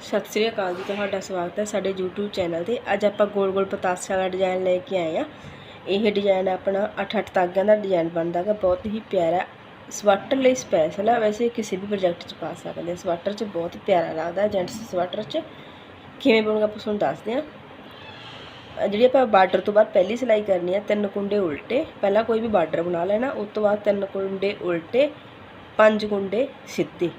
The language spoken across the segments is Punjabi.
ਸਤਿ ਸ੍ਰੀ ਅਕਾਲ ਜੀ, ਤੁਹਾਡਾ ਸਵਾਗਤ ਹੈ ਸਾਡੇ YouTube ਚੈਨਲ ਤੇ। ਅੱਜ ਆਪਾਂ ਗੋਲ ਗੋਲ ਪਤਾਸੇ ਦਾ ਡਿਜ਼ਾਈਨ ਲੈ ਕੇ ਆਏ ਆ ਇਹ ਡਿਜ਼ਾਈਨ ਆਪਣਾ 8-8 ਤਾਗਿਆਂ ਦਾ ਡਿਜ਼ਾਈਨ ਬਣਦਾ ਹੈ ਬਹੁਤ ਹੀ ਪਿਆਰਾ। ਸਵੈਟਰ ਲਈ ਸਪੈਸ਼ਲ ਹੈ ਵੈਸੇ ਕਿਸੇ ਵੀ ਪ੍ਰੋਜੈਕਟ 'ਚ ਪਾ ਸਕਦੇ ਆ। ਸਵੈਟਰ 'ਚ ਬਹੁਤ ਪਿਆਰਾ ਲੱਗਦਾ ਜੈਂਟਸ ਸਵੈਟਰ 'ਚ। ਕਿਵੇਂ ਬਣੂਗਾ ਆਪਾਂ ਤੁਹਾਨੂੰ ਦੱਸਦੇ ਆ ਜਿਹੜੀ ਆਪਾਂ ਬਾਰਡਰ ਤੋਂ ਬਾਅਦ ਪਹਿਲੀ ਸਿਲਾਈ ਕਰਨੀ ਹੈ ਤਿੰਨ ਕੁੰਡੇ ਉਲਟੇ। ਪਹਿਲਾਂ ਕੋਈ ਵੀ ਬਾਰਡਰ ਬਣਾ ਲੈਣਾ, ਉਸ ਤੋਂ ਬਾਅਦ ਤਿੰਨ ਕੁੰਡੇ ਉਲਟੇ, ਪੰਜ ਕੁੰਡੇ ਸਿੱਧੇ।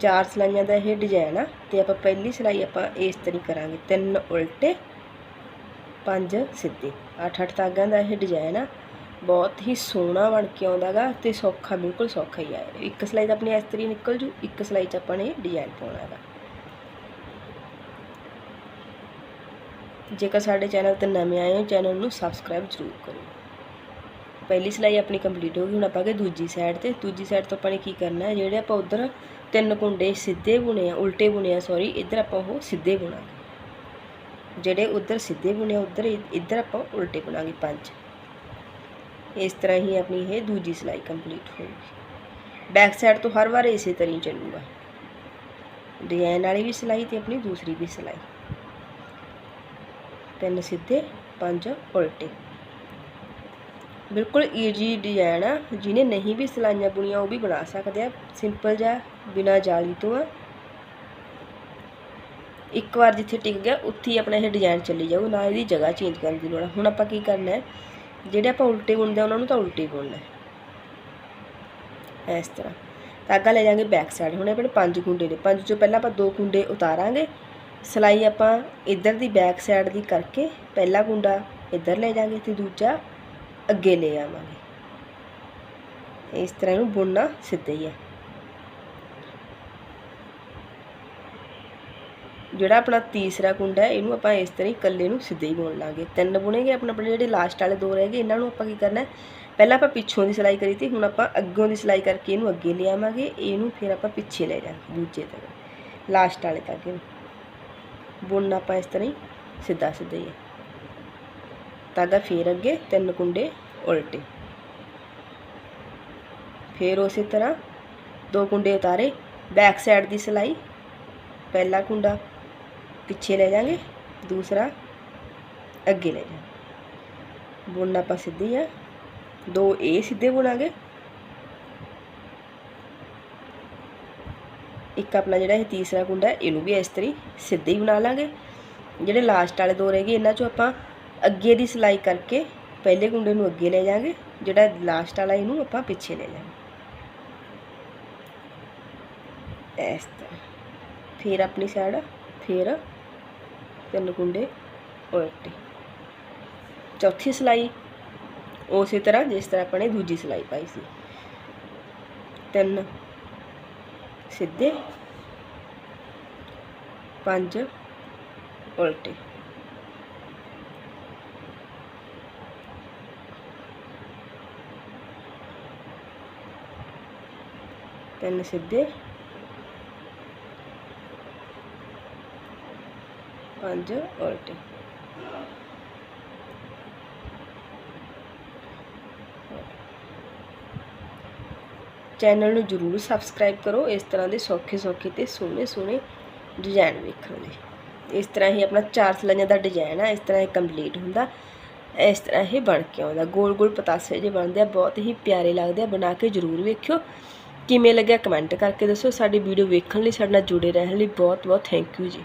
ਚਾਰ ਸਲਾਈਆਂ ਦਾ ਇਹ ਡਿਜ਼ਾਈਨ ਆ ਤੇ ਆਪਾਂ ਪਹਿਲੀ ਸਿਲਾਈ ਆਪਾਂ ਇਸ ਤਰੀ ਕਰਾਂਗੇ। ਤਿੰਨ ਉਲਟੇ, ਪੰਜ ਸਿੱਧੇ। ਅੱਠ ਅੱਠ ਤਾਗਾਂ ਦਾ ਇਹ ਡਿਜ਼ਾਈਨ ਆ। ਬਹੁਤ ਹੀ ਸੋਹਣਾ ਬਣ ਕੇ ਆਉਂਦਾਗਾ ਤੇ ਸੌਖਾ, ਬਿਲਕੁਲ ਸੌਖਾ ਹੀ ਆ। ਇੱਕ ਸਲਾਈ ਤਾਂ ਆਪਣੀ ਇਸ ਤਰੀ ਨਿਕਲ ਜੂ, ਇੱਕ ਸਲਾਈ 'ਚ ਆਪਾਂ ਨੇ ਡਿਜ਼ਾਈਨ ਪਾਉਣਾ ਹੈਗਾ ਜੇਕਰ ਸਾਡੇ ਚੈਨਲ ਤੇ ਨਵੇਂ ਆਏ ਹੋ, ਚੈਨਲ ਨੂੰ ਸਬਸਕ੍ਰਾਈਬ ਜ਼ਰੂਰ ਕਰੋ ਪਹਿਲੀ ਸਿਲਾਈ ਆਪਣੀ ਕੰਪਲੀਟ ਹੋ ਗਈ, ਹੁਣ ਆਪਾਂ ਕਿ ਦੂਜੀ ਸਾਈਡ ਤੇ। ਦੂਜੀ ਸਾਈਡ ਤੋਂ ਆਪਾਂ ਨੇ ਕੀ ਕਰਨਾ ਹੈ ਜਿਹੜੇ ਆਪਾਂ ਉਧਰ ਤਿੰਨ ਕੁੰਡੇ ਸਿੱਧੇ ਬੁਣੇ ਆ, ਉਲਟੇ ਬੁਣੇ ਆ ਸੌਰੀ ਇੱਧਰ ਆਪਾਂ ਉਹ ਸਿੱਧੇ ਬੁਣਾਂਗੇ। ਜਿਹੜੇ ਉੱਧਰ ਸਿੱਧੇ ਬੁਣੇ ਆ, ਉਧਰ ਇੱਧਰ ਆਪਾਂ ਉਲਟੇ ਬੁਣਾਂਗੇ ਪੰਜ। ਇਸ ਤਰ੍ਹਾਂ ਹੀ ਆਪਣੀ ਇਹ ਦੂਜੀ ਸਿਲਾਈ ਕੰਪਲੀਟ ਹੋਊਗੀ। ਬੈਕ ਸਾਈਡ ਤੋਂ ਹਰ ਵਾਰ ਇਸੇ ਤਰ੍ਹਾਂ ਹੀ ਚੱਲੂਗਾ। ਡਿਜ਼ਾਈਨ ਵਾਲੀ ਵੀ ਸਿਲਾਈ ਤੇ ਆਪਣੀ ਦੂਸਰੀ ਵੀ ਸਿਲਾਈ। ਤਿੰਨ ਸਿੱਧੇ, ਪੰਜ ਉਲਟੇ। ਬਿਲਕੁਲ ਈਜੀ ਡਿਜ਼ਾਈਨ ਆ। ਜਿਹਨੇ ਨਹੀਂ ਵੀ ਸਿਲਾਈਆਂ ਬੁਣੀਆਂ, ਉਹ ਵੀ ਬਣਾ ਸਕਦੇ ਆ। ਸਿੰਪਲ ਜਿਹਾ, ਬਿਨਾ ਜਾਲੀ ਤੋਂ ਆ। ਇੱਕ ਵਾਰ ਜਿੱਥੇ ਟਿਕ ਗਿਆ, ਉੱਥੇ ਹੀ ਆਪਣਾ ਇਹ ਡਿਜ਼ਾਈਨ ਚੱਲੀ ਜਾਊ। ਨਾ ਇਹਦੀ ਜਗ੍ਹਾ ਚੇਂਜ ਕਰਨ ਦੀ ਲੋੜ ਹੁਣ ਆਪਾਂ ਕੀ ਕਰਨਾ ਹੈ? ਜਿਹੜੇ ਆਪਾਂ ਉਲਟੇ ਬੁਣਦੇ ਆ, ਉਹਨਾਂ ਨੂੰ ਤਾਂ ਉਲਟੇ ਬੁਣਨਾ ਇਸ ਤਰ੍ਹਾਂ। ਧਾਗਾ ਲੈ ਜਾਾਂਗੇ ਬੈਕ ਸਾਈਡ ਹੁਣ ਆਪਣੇ ਪੰਜ ਕੁੰਡੇ ਨੇ। ਪੰਜ ਚੋਂ ਪਹਿਲਾਂ ਆਪਾਂ ਦੋ ਕੁੰਡੇ ਉਤਾਰਾਂਗੇ। ਸਿਲਾਈ ਆਪਾਂ ਇੱਧਰ ਦੀ ਬੈਕ ਸਾਈਡ ਦੀ ਕਰਕੇ ਪਹਿਲਾ ਕੁੰਡਾ ਇੱਧਰ ਲੈ ਜਾਾਂਗੇ ਤੇ ਦੂਜਾ ਅੱਗੇ ਲੈ ਆਵਾਂਗੇ। ਇਸ ਤਰ੍ਹਾਂ ਇਹਨੂੰ ਬੁਣਨਾ ਸਿੱਧਾ ਹੀ ਹੈ ਜਿਹੜਾ ਆਪਣਾ ਤੀਸਰਾ ਕੁੰਡਾ ਹੈ, ਇਹਨੂੰ ਆਪਾਂ ਇਸ ਤਰ੍ਹਾਂ ਹੀ ਇਕੱਲੇ ਨੂੰ ਸਿੱਧੇ ਹੀ ਬੁਣ ਲਾਂਗੇ। ਤਿੰਨ ਬੁਣੇਗੇ ਆਪਣੇ ਆਪਣੇ ਜਿਹੜੇ ਲਾਸਟ ਵਾਲੇ ਦੋ ਰਹਿ ਗਏ, ਇਹਨਾਂ ਨੂੰ ਆਪਾਂ ਕੀ ਕਰਨਾ ਹੈ? ਪਹਿਲਾਂ ਆਪਾਂ ਪਿੱਛੋਂ ਦੀ ਸਿਲਾਈ ਕਰੀ ਤੀ, ਹੁਣ ਆਪਾਂ ਅੱਗੋਂ ਦੀ ਸਿਲਾਈ ਕਰਕੇ ਇਹਨੂੰ ਅੱਗੇ ਲੈ ਆਵਾਂਗੇ। ਇਹਨੂੰ ਫਿਰ ਆਪਾਂ ਪਿੱਛੇ ਲੈ ਜਾਵਾਂਗੇ, ਦੂਜੇ ਤੱਕ। ਲਾਸਟ ਵਾਲੇ ਤੱਕ ਇਹਨੂੰ। ਬੁਣਨਾ ਆਪਾਂ ਇਸ ਤਰ੍ਹਾਂ ਹੀ ਸਿੱਧਾ ਸਿੱਧਾ ਹੀ ਹੈ ਧਾਗਾ ਫੇਰ ਅੱਗੇ ਤਿੰਨ ਕੁੰਡੇ ਉਲਟੇ। ਫੇਰ ਉਸੇ ਤਰ੍ਹਾਂ ਦੋ ਕੁੰਡੇ ਉਤਾਰੇ ਬੈਕ ਸਾਈਡ ਦੀ ਸਿਲਾਈ, ਪਹਿਲਾ ਕੁੰਡਾ ਪਿੱਛੇ ਲੈ ਜਾਾਂਗੇ, ਦੂਸਰਾ ਅੱਗੇ ਲੈ ਜਾਾਂਗੇ। ਬੁਣਨਾ ਆਪਾਂ ਸਿੱਧੀ ਆ, ਦੋ ਇਹ ਸਿੱਧੇ ਬੁਣਾਂਗੇ। ਇੱਕ ਆਪਣਾ ਜਿਹੜਾ ਇਹ ਤੀਸਰਾ ਕੁੰਡਾ, ਇਹਨੂੰ ਵੀ ਇਸ ਤਰੀ ਸਿੱਧੇ ਹੀ ਬਣਾ ਲਾਂਗੇ। ਜਿਹੜੇ ਲਾਸਟ ਵਾਲੇ ਦੋ ਰਹਿ ਗਏ, ਇਹਨਾਂ ਚੋਂ ਆਪਾਂ ਅੱਗੇ ਦੀ ਸਿਲਾਈ ਕਰਕੇ ਪਹਿਲੇ ਕੁੰਡੇ ਨੂੰ ਅੱਗੇ ਲੈ ਜਾਾਂਗੇ ਜਿਹੜਾ ਲਾਸਟ ਵਾਲਾ ਇਹਨੂੰ ਆਪਾਂ ਪਿੱਛੇ ਲੈ ਜਾਾਂਗੇ ਇਸ ਤਰ੍ਹਾਂ। ਫਿਰ ਆਪਣੀ ਸਾਈਡ ਫਿਰ ਤਿੰਨ ਕੁੰਡੇ ਉਲਟੇ। ਚੌਥੀ ਸਿਲਾਈ, ਉਸੇ ਤਰ੍ਹਾਂ ਜਿਸ ਤਰ੍ਹਾਂ ਆਪਾਂ ਨੇ ਦੂਜੀ ਸਿਲਾਈ ਪਾਈ ਸੀ। ਤਿੰਨ, ਸਿੱਧੇ, ਪੰਜ, ਉਲਟੇ। ਤਿੰਨ ਸਿੱਧੇ। ਪੰਜ ਉਲਟੇ। ਚੈਨਲ ਨੂੰ ਜਰੂਰ ਸਬਸਕ੍ਰਾਈਬ ਕਰੋ, ਇਸ ਤਰ੍ਹਾਂ ਦੇ ਸੌਖੇ ਸੌਖੇ ਤੇ ਸੋਹਣੇ ਸੋਹਣੇ ਡਿਜ਼ਾਈਨ ਵੇਖਣ ਲਈ ਇਸ ਤਰ੍ਹਾਂ ਹੀ ਆਪਣਾ ਚਾਰ ਸਲਾਈਆਂ ਦਾ ਡਿਜ਼ਾਈਨ ਆ, ਇਸ ਤਰ੍ਹਾਂ ਇਹ ਕੰਪਲੀਟ ਹੁੰਦਾ, ਇਸ ਤਰ੍ਹਾਂ ਇਹ ਬਣ ਕੇ ਆਉਂਦਾ। ਗੋਲ ਗੋਲ ਪਤਾਸੇ ਜੇ ਬਣਦੇ ਆ, ਬਹੁਤ ਹੀ ਪਿਆਰੇ ਲੱਗਦੇ ਆ, ਬਣਾ ਕੇ ਜਰੂਰ ਵੇਖਿਓ। ਕਿਵੇਂ ਲੱਗਿਆ ਕਮੈਂਟ ਕਰਕੇ ਦੱਸੋ, ਸਾਡੀ ਵੀਡੀਓ ਵੇਖਣ ਲਈ ਸਾਡੇ ਨਾਲ ਜੁੜੇ ਰਹਿਣ ਲਈ ਬਹੁਤ ਬਹੁਤ ਥੈਂਕ ਯੂ ਜੀ।